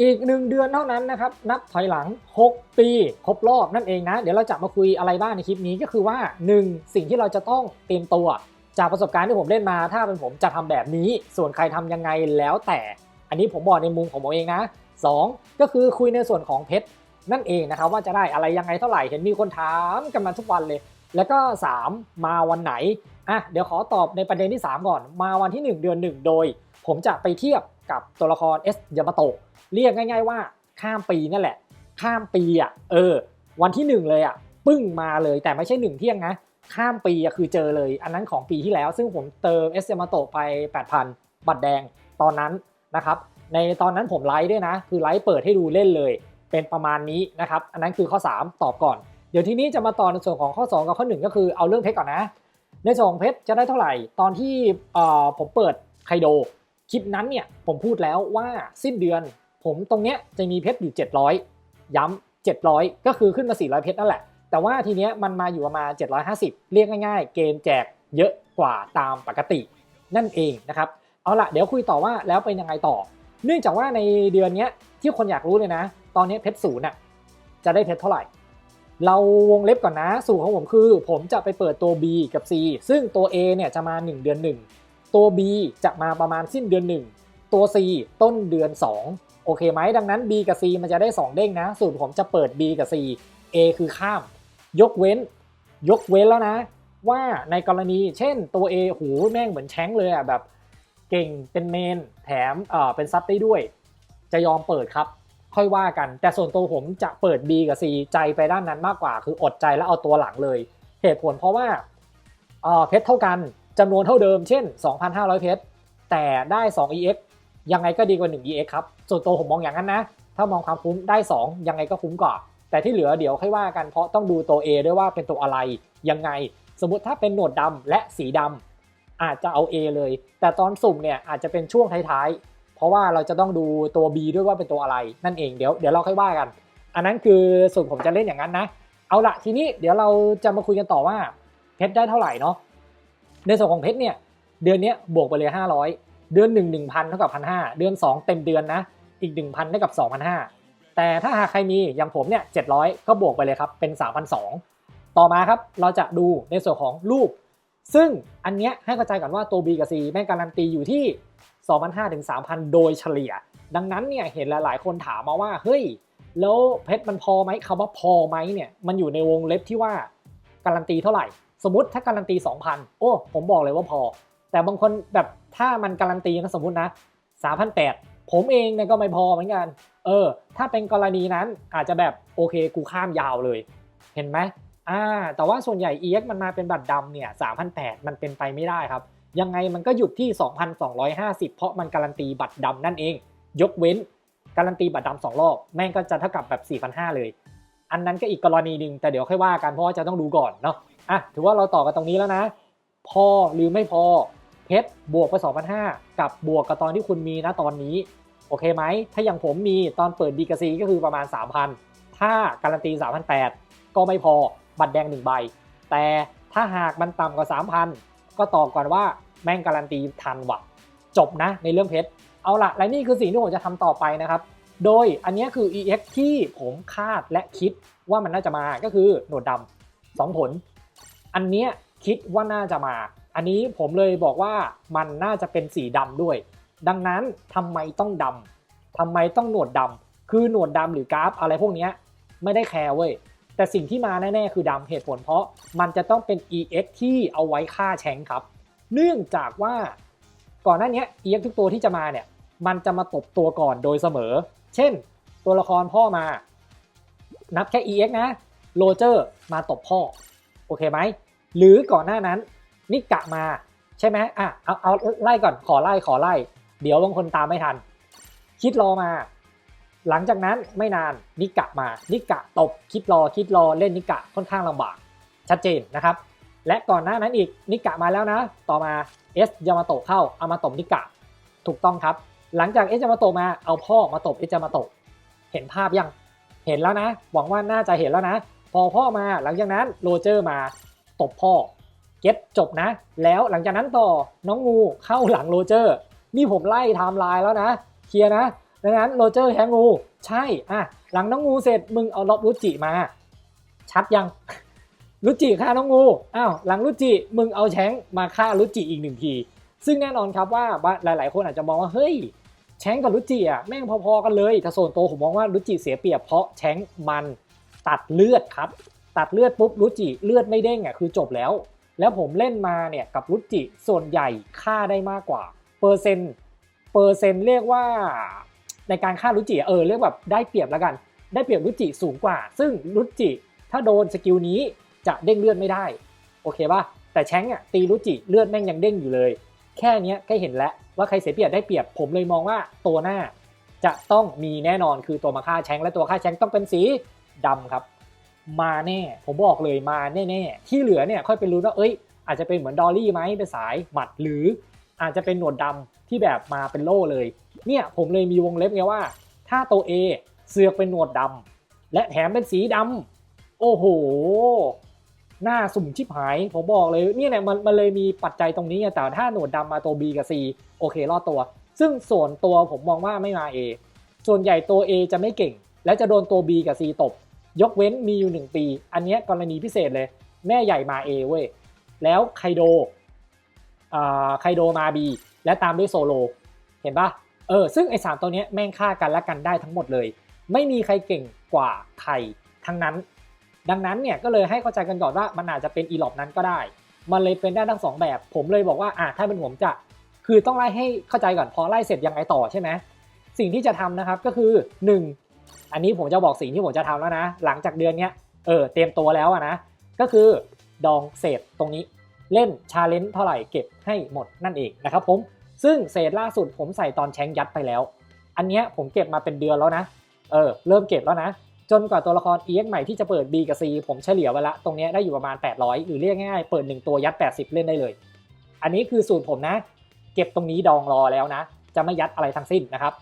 อีกหนึ่งเดือนเท่านั้นนะครับ นับถอยหลัง 6 ปีครบรอบนั่นเองนะ เดี๋ยวเราจะมาคุยอะไรบ้างในคลิปนี้ก็คือว่า 1. สิ่งที่เราจะต้องเตรียมตัว จากประสบการณ์ที่ผมเล่นมา ถ้าเป็นผมจะทำแบบนี้ ส่วนใครทำยังไงแล้วแต่ อันนี้ผมบอกในมุมของผมเองนะ 2. ก็คือคุยในส่วนของเพชรนั่นเองนะครับ ว่าจะได้อะไรยังไงเท่าไหร่เห็นมีคนถามกันมาทุกวันเลย แล้วก็ 3. มาวันไหนอะเดี๋ยวขอตอบในประเด็นที่ 3 ก่อน มาวันที่ 1 เดือน 1 โดย ผมจะไปเทียบ กับตัวละคร S ยามาโตะเรียกง่าย ๆว่าข้ามปีนั่นแหละ ข้ามปีอะเออ วันที่ 1 เลยอะปึ้งมาเลยแต่ไม่ใช่1เที่ยงนะข้ามปีอะคือเจอเลย อันนั้นของปีที่แล้ว ซึ่งผมเติม S ยามาโตะไป 8,000 บัตรแดงตอนนั้นนะครับในตอนนั้นผมไลฟ์ด้วยนะ คือไลฟ์เปิดให้ดูเล่นเลย เป็นประมาณนี้นะครับ อันนั้นคือข้อ 3 ตอบก่อน เดี๋ยวทีนี้จะมาต่อในส่วนของข้อ 2 กับข้อ 1 ก็คือเอาเรื่องเพชรก่อนนะ ในส่วนของเพชรจะได้เท่าไหร่ ตอนที่ผมเปิดไคโด คลิปนั้นเนี่ยผมพูดแล้วว่าสิ้นเดือน ผมตรงเนี้ยจะมีเพชรอยู่ 700 ย้ำ700 ก็คือขึ้นมา 400 เพชรนั่นแหละ แต่ว่าทีเนี้ยมันมาอยู่ประมาณ 750 เรียกง่ายๆ เกมแจกเยอะกว่าตามปกตินั่นเองนะครับ เอาละเดี๋ยวคุยต่อว่าแล้วเป็นยังไงต่อ เนื่องจากว่าในเดือนนี้ที่คนอยากรู้เลยนะ ตอนนี้เพชรศูนย์น่ะจะได้เพชรเท่าไหร่ เราวงเล็บก่อนนะ สูตรของผมคือ ผมจะไปเปิดตัว B กับ C ซึ่งตัว A เนี่ยจะมา 1 เดือน 1 ตัว B จะมาประมาณสิ้นเดือน 1 ตัว C ต้นเดือน 2 โอเคไหมดังนั้น B กับ C มันจะได้ 2 เด้งนะ สูตรผมจะเปิด B กับ C A คือข้าม ยกเว้น ยกเว้นแล้วนะ ว่าในกรณีเช่นตัว A หูแม่งเหมือนแช้งเลยอะแบบเก่งเป็นเมนแถมเอ่อเป็นซับได้ด้วย จะยอมเปิดครับ ค่อยว่ากัน แต่ส่วนตัวผมจะเปิด B กับ C ใจไปด้านนั้นมากกว่า คืออดใจแล้วเอาตัวหลังเลย เหตุผลเพราะว่าเออเพชรเท่ากัน จำนวนเท่าเดิมเช่น 2,500 เพชรแต่ได้ 2 EX ยังไงก็ดีกว่า 1 EX ครับ ส่วนตัวผมมองอย่างนั้นนะ ถ้ามองความคุ้มได้ 2 ยังไงก็คุ้มกว่า แต่ที่เหลือเดี๋ยวค่อยว่ากันเพราะต้องดูตัว A ด้วยว่าเป็นตัวอะไร ยังไง สมมติถ้าเป็นหนวดดำและสีดำอาจจะเอา A เลย แต่ตอนสุ่มเนี่ยอาจจะเป็นช่วงท้ายๆ เพราะว่าเราจะต้องดูตัว B ด้วยว่าเป็นตัวอะไร นั่นเองเดี๋ยวเดี๋ยวเราค่อยว่ากัน อันนั้นคือส่วนผมจะเล่นอย่างนั้นนะ เอาละทีนี้เดี๋ยวเราจะมาคุยกันต่อว่าเพชรได้เท่าไหร่เนาะ ในส่วนของเพชรเนี่ยเดือนนี้บวกไปเลย 500 เดือน 1 1,000 เท่ากับ 1,500 เดือน 2 เต็มเดือนนะ อีก 1,000 เท่ากับ 2,500 แต่ถ้าหากใครมีอย่างผมเนี่ย 700 ก็บวกไปเลยครับ เป็น 3,200 ต่อมาครับ เราจะดูในส่วนของรูป ซึ่งอันเนี้ยให้เข้าใจก่อนว่าตัว B กับ C แม่งการันตีอยู่ที่ 2,500 ถึง 3,000 โดยเฉลี่ย ดังนั้นเนี่ยเห็นหลาย ๆ คนถามมาว่า เฮ้ย แล้วเพชรมันพอไหมคำว่าพอไหมเนี่ย มันอยู่ในวงเล็บที่ว่าการันตีเท่าไหร่ สมมติถ้าการันตี 2,000 โอ้ ผมบอกเลยว่าพอ แต่บางคนแบบถ้ามันการันตีนะสมมตินะ 3,800 ผมเองเนี่ยก็ไม่พอเหมือนกัน เออ ถ้าเป็นกรณีนั้นอาจจะแบบโอเคกูข้ามยาวเลย เห็นไหมอ่า แต่ว่าส่วนใหญ่ EX มันมาเป็นบัตรดำเนี่ย 3,800 มันเป็นไปไม่ได้ครับ ยังไงมันก็หยุดที่ 2,250 เพราะมันการันตีบัตรดำนั่นเอง ยกเว้นการันตีบัตรดำสองรอบ แม่งก็จะเท่ากับแบบ4,500 เลย อันนั้นก็อีกกรณีหนึ่งแต่เดี๋ยวค่อยว่ากันเพราะว่าจะต้องดูก่อนเนาะ อะถือว่าเราต่อกันตรงนี้แล้วนะ พอหรือไม่พอเพชรบวกไป2,500กับบวกกับตอนที่คุณมีนะตอนนี้ โอเคไหม ถ้าอย่างผมมีตอนเปิดดีกซีก็คือประมาณ 3,000 ถ้าการันตี 3,800 ก็ไม่พอบัตรแดง1ใบ แต่ถ้าหากมันต่ำกว่า 3,000 ก็ตอบก่อนว่าแม่งการันตีทันวะจบนะในเรื่องเพชรเอาละและนี่คือสิ่งที่ผมจะทำต่อไปนะครับ โดยอันนี้คือ EX ที่ผมคาดและคิดว่ามันน่าจะมาก็คือหนวดดำสองผล อันเนี้ยคิดว่าน่าจะมา อันนี้ผมเลยบอกว่ามันน่าจะเป็นสีดำด้วย ดังนั้นทำไมต้องดำทำไมต้องหนวดดำคือหนวดดำหรือกราฟอะไรพวกเนี้ยไม่ได้แคร์เว้ย แต่สิ่งที่มาแน่ๆคือดำเหตุผลเพราะมันจะต้องเป็น EX ที่เอาไว้ฆ่าแชงครับ เนื่องจากว่าก่อนหน้านี้ EX ทุกตัวที่จะมาเนี่ยมันจะมาตบตัวก่อนโดยเสมอ เช่น ตัวละครพ่อมา นับแค่ EX นะ โรเจอร์มาตบพ่อ อเคไหมหรือก่อนหน้านั้นนิกะมาใช่ไหมอะเอาเอาไล่ก่อนขอไล่ขอไล่ เดี๋ยวบางคนตามไม่ทัน คิดรอมา หลังจากนั้นไม่นานนิกะมานิกะตบคิดรอคิดรอเล่นนิกะค่อนข้างลำบาก ชัดเจนนะครับ และก่อนหน้านั้นอีกนิกะมาแล้วนะ ต่อมาเอสยามาโตะเข้าเอามาตบนิกะ ถูกต้องครับ หลังจากเอสยามาโตะมาเอาพ่อมาตบเอสยามาโตะเห็นภาพยังเห็นแล้วนะ หวังว่าน่าจะเห็นแล้วนะ พอพ่อมาหลังจากนั้นโรเจอร์มาตบพ่อ เก็ตจบนะ แล้วหลังจากนั้นต่อน้องงูเข้าหลังโรเจอร์ นี่ผมไล่ไทม์ไลน์แล้วนะ เคลียร์นะ ดังนั้นโรเจอร์แฮงู ใช่อะหลังน้องงูเสร็จมึงเอาล็อบรุจิมา ชัดยังรุจิฆ่าน้องงูอ้าวหลังรุจิมึงเอาแชงมาฆ่ารุจิอีกหนึ่งที ซึ่งแน่นอนครับว่าหลาย ๆ คนอาจจะมองว่าเฮ้ยแชงกับรุจิอะแม่งพอ ๆ กันเลยแต่ส่วนตัวผมมองว่ารุจิเสียเปรียบเพราะแชงมัน ตัดเลือดครับ ตัดเลือดปุ๊บรุจิเลือดไม่เด้งอะคือจบแล้ว แล้วผมเล่นมาเนี่ยกับรุจิส่วนใหญ่ฆ่าได้มากกว่า เปอร์เซ็นต์เปอร์เซ็นต์เรียกว่าในการฆ่ารุจิเออเรียกแบบได้เปรียบแล้วกัน ได้เปรียบรุจิสูงกว่า ซึ่งรุจิถ้าโดนสกิลนี้จะเด้งเลือดไม่ได้ โอเคป่ะแต่แชงอะตีรุจิเลือดแม่งยังเด้งอยู่เลย แค่นี้ก็เห็นแล้วว่าใครเสียเปรียบได้เปรียบผมเลยมองว่าตัวหน้าจะต้องมีแน่นอนคือตัวมาฆ่าแชงและตัวฆ่าแชงต้องเป็นสี ดำครับมาแน่ ผมบอกเลยมาแน่ๆ ที่เหลือเนี่ยค่อยไปรู้ว่าเอ้ย อาจจะเป็นเหมือนดอลลี่ไหมเป็นสายหมัดหรืออาจจะเป็นหนวดดำที่แบบมาเป็นโล่เลย เนี่ยผมเลยมีวงเล็บไงว่า ถ้าตัว A เสือกเป็นหนวดดำและแถมเป็นสีดำโอ้โห หน้าสุ่มชิบหาย ผมบอกเลยเนี่ยเนี่ยมันมันเลยมีปัจจัยตรงนี้แต่ถ้าหนวดดำมาตัว B กับ C โอเครอดตัว ซึ่งส่วนตัวผมมองว่าไม่มา A ส่วนใหญ่ตัว A จะไม่เก่ง และจะโดนตัว B กับ C ตบ ยกเว้นมีอยู่หนึ่งปี อันนี้กรณีพิเศษเลย แม่ใหญ่มา A เว้ย แล้วไคโดอ่าไคโดมา B และตามด้วยโซโล เห็นปะเออ ซึ่งไอ้สามตัวเนี้ยแม่งฆ่ากันและกันได้ทั้งหมดเลย ไม่มีใครเก่งกว่าใครทั้งนั้น ดังนั้นเนี่ยก็เลยให้เข้าใจกันก่อนว่ามันอาจจะเป็นอีหลอบนั้นก็ได้ มันเลยเป็นได้ทั้งสองแบบ ผมเลยบอกว่าอะถ้าเป็นผมจะ คือต้องไล่ให้เข้าใจก่อนพอไล่เสร็จยังไงต่อใช่ไหมสิ่งที่จะทำนะครับก็คือ 1 อันนี้ผมจะบอกสิ่งที่ผมจะทำแล้วนะ หลังจากเดือนเนี้ยเออเตรียมตัวแล้วอะนะ ก็คือดองเศษตรงนี้เล่นชาเลนจ์เท่าไหร่เก็บให้หมดนั่นเองนะครับผมซึ่งเศษล่าสุดผมใส่ตอนแชงยัดไปแล้ว อันเนี้ยผมเก็บมาเป็นเดือนแล้วนะเออเริ่มเก็บแล้วนะ จนกว่าตัวละคร EX ใหม่ที่จะเปิด B กับ C ผมเฉลี่ยไว้ละตรงนี้ได้อยู่ประมาณ 800 หรือเรียกง่ายๆเปิด 1 ตัวยัด 80 เล่นได้เลย อันนี้คือสูตรผมนะ เก็บตรงนี้ดองรอแล้วนะ จะไม่ยัดอะไรทั้งสิ้นนะครับ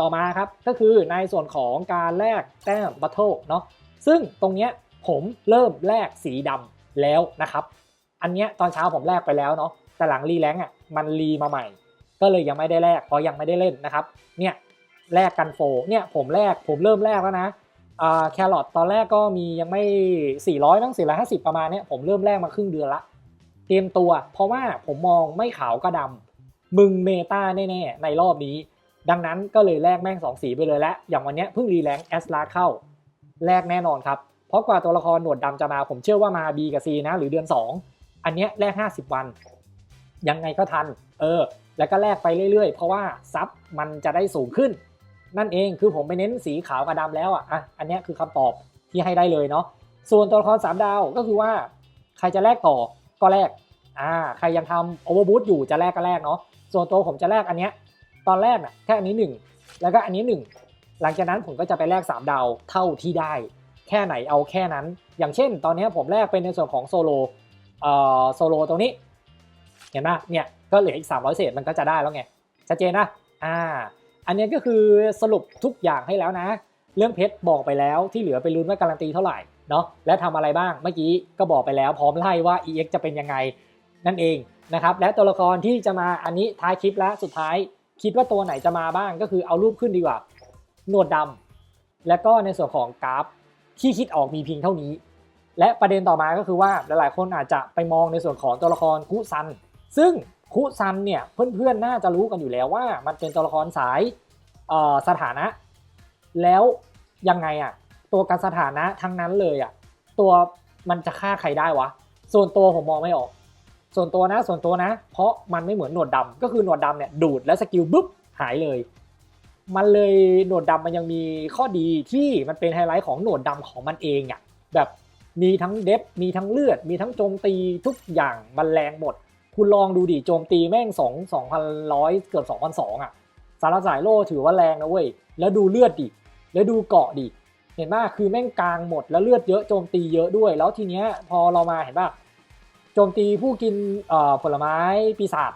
ต่อมาครับก็คือในส่วนของการแลกแต้มบัตเทิลเนาะซึ่งตรงเนี้ยผมเริ่มแลกสีดำแล้วนะครับ อันเนี้ยตอนเช้าผมแลกไปแล้วเนาะแต่หลังรีแลงอะมันรีมาใหม่ ก็เลยยังไม่ได้แลกเพราะยังไม่ได้เล่นนะครับเนี่ยแลกกันโฟเนี่ยผมแลกผมเริ่มแลกแล้วนะแครอทตอนแรกก็มียังไม่ 400ตั้ง450 ประมาณเนี้ยผมเริ่มแลกมาครึ่งเดือนละ เตรียมตัว เพราะว่าผมมองไม่ขาวก็ดำมึงเมตาแน่ๆในรอบนี้ ดังนั้นก็เลยแลกแม่ง 2 สีไปเลยและ อย่างวันนี้เพิ่งรีแลงแอสลาเข้าแลกแน่นอนครับ เพราะกว่าตัวละครหนวดดำจะมาผมเชื่อว่ามา B กับ C นะ หรือเดือน 2 อันเนี้ยแลก 50 วัน ยังไงก็ทัน เออ แล้วก็แลกไปเรื่อยๆ เพราะว่าซับมันจะได้สูงขึ้น นั่นเองคือผมไปเน้นสีขาวกับดำแล้วอะอะอันเนี้ยคือคำตอบที่ให้ได้เลยเนาะส่วนตัวละคร 3 ดาวก็คือว่า ใครจะแลกต่อก็แลกอ่าใครยังทำโอเวอร์บูทอยู่จะแลกก็แลกเนาะส่วนตัวผมจะแลกอันเนี้ย ตอนแรกน่ะแค่อันนี้ 1 แล้วก็อันนี้ 1 หลังจากนั้นผมก็จะไปแลก 3 ดาวเท่าที่ได้ แค่ไหนเอาแค่นั้น อย่างเช่น ตอนนี้ผมแลกเป็นในส่วนของโซโลเอ่อโซโลตรงนี้ เห็นไหมเนี่ยก็เหลืออีก 300 เศษมันก็จะได้แล้วไงชัดเจนนะอ่าอันนี้ก็คือสรุปทุกอย่างให้แล้วนะ เรื่องเพชรบอกไปแล้วที่เหลือไปลุ้นว่าการันตีเท่าไหร่เนาะและทำอะไรบ้างเมื่อกี้ก็บอกไปแล้วพร้อมไล่ว่า EX จะเป็นยังไงนั่นเองนะครับและตัวละครที่จะมาอันนี้ท้ายคลิปแล้วสุดท้าย คิดว่าตัวไหนจะมาบ้างก็คือเอารูปขึ้นดีกว่า หนวดดำและก็ในส่วนของกราฟที่คิดออกมีเพียงเท่านี้ และประเด็นต่อมาก็คือว่าหลายๆ คนอาจจะไปมองในส่วนของตัวละครคุซัน ซึ่งคุซันเนี่ยเพื่อนๆน่าจะรู้กันอยู่แล้วว่า มันเป็นตัวละครสายสถานะ แล้วยังไงอะตัวการสถานะทั้งนั้นเลยอะตัวมันจะฆ่าใครได้วะ ส่วนตัวผมมองไม่ออก ส่วนตัวนะส่วนตัวนะ เพราะมันไม่เหมือนหนวดดำก็คือหนวดดำเนี่ยดูดและสกิลบุ๊บหายเลย มันเลยหนวดดำมันยังมีข้อดีที่มันเป็นไฮไลท์ของหนวดดำของมันเองอะแบบมีทั้งเดฟมีทั้งเลือด มีทั้งโจมตีทุกอย่างมันแรงหมด คุณลองดูดิโจมตีแม่งสองสองพันร้อยเกือบสองพันสองอะสารสายโล่ถือว่าแรงนะเว้ย แล้วดูเลือดดิ แล้วดูเกาะดิ เห็นป่ะคือแม่งกลางหมดแล้วเลือดเยอะโจมตีเยอะด้วย แล้วทีเนี้ยพอเรามาเห็นป่ะ โจมตีผู้กินผลไม้ปีศาจ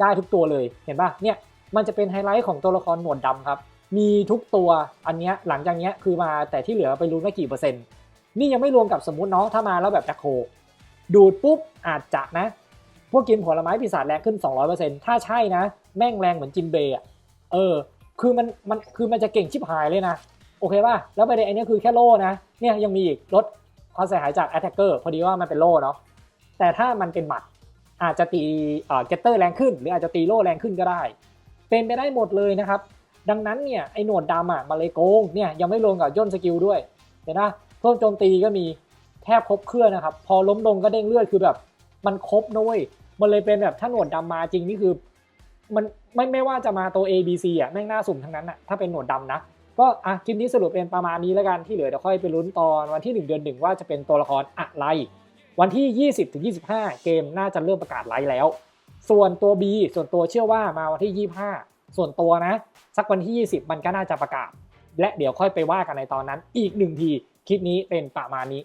ได้ทุกตัวเลยเห็นป่ะเนี่ยมันจะเป็นไฮไลท์ของตัวละครหนวดดำครับ มีทุกตัวอันเนี้ยหลังจากเนี้ยคือมาแต่ที่เหลือไปรู้ว่ากี่เปอร์เซ็นต์ นี่ยังไม่รวมกับสมมติเนาะถ้ามาแล้วแบบแจ็คโคดูดปุ๊บอาจจะนะ พวกกินผลไม้ปีศาจแรงขึ้น 200%ถ้าใช่นะ แม่งแรงเหมือนจินเบย์อะเออ คือมันมันคือมันจะเก่งชิบหายเลยนะ โอเคป่ะ แล้วประเด็นอ้เนี้คือแค่โล่นะ เนี่ยยังมีอีกลดความเสียหายจาก attacker พอดีว่ามันเป็นโล่เนาะ แต่ถ้ามันเป็นหมัดอาจจะตีเอ่อ getter แรงขึ้น หรืออาจจะตีโล่แรงขึ้นก็ได้ เป็นไปได้หมดเลยนะครับ ดังนั้นเนี่ยไอ้หนวดดำอะมาเลยโกงเนี่ยยังไม่รวมกับย่นสกิลด้วยเห็นนะเพิ่มโจมตีก็มีแทบครบเครื่องนะครับ พอล้มลงก็เด้งเลือดคือแบบ มันครบนะเว้ยมันเลยเป็นแบบถ้าหนวดดำมาจริงนี่คือ มันไม่ไม่ว่าจะมาตัว A B C อะแม่งน่าสุ่มทั้งนั้นอะถ้าเป็นหนวดดำนะก็อะคลิปนี้สรุปเป็นประมาณนี้แล้วกันที่เหลือเดี๋ยวค่อยไปลุ้นตอนวันที่ 1 เดือนหนึ่งว่าจะเป็นตัวละครอะไร วันที่ 20-25 เกมน่าจะเริ่มประกาศไลฟ์แล้ว ส่วนตัว B ส่วนตัวเชื่อว่ามาวันที่ 25 ส่วนตัวนะ สักวันที่ 20 มันก็น่าจะประกาศ และเดี๋ยวค่อยไปว่ากันในตอนนั้นอีกหนึ่งที คลิปนี้เป็นประมาณนี้